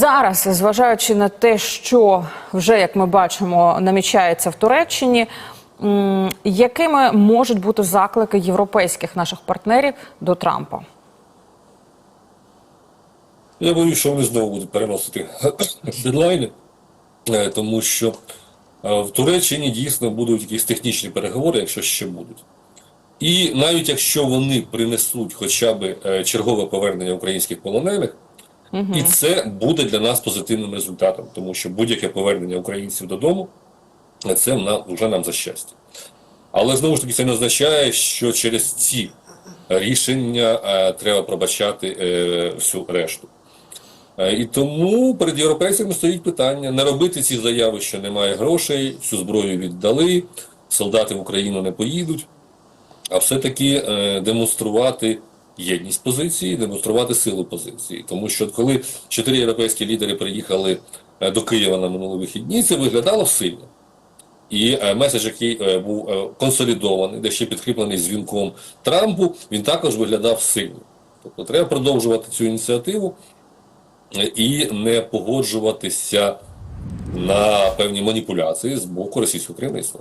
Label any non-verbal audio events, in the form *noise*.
Зараз, зважаючи на те, що вже як ми бачимо, намічається в Туреччині, якими можуть бути заклики європейських наших партнерів до Трампа? Я боюсь, що вони знову будуть переносити *clears throat* дедлайни, е, тому що е, в Туреччині дійсно будуть якісь технічні переговори, якщо ще будуть. І навіть якщо вони принесуть хоча б е, чергове повернення українських полонених, і це буде для нас позитивним результатом, тому що будь-яке повернення українців додому це нам, вже нам за щастя. Але знову ж таки це не означає, що через ці рішення е, треба пробачати е, всю решту. Е, І тому перед європейцями стоїть питання не робити ці заяви, що немає грошей, всю зброю віддали, солдати в Україну не поїдуть, а все-таки е, демонструвати єдність позиції, демонструвати силу позиції. Тому що коли чотири європейські лідери приїхали е, до Києва на минулі вихідні, це виглядало сильно. І е, меседж, який е, був консолідований, де ще підкріплений дзвінком Трампу, він також виглядав сильно. Тобто треба продовжувати цю ініціативу і не погоджуватися на певні маніпуляції з боку російського керівництва.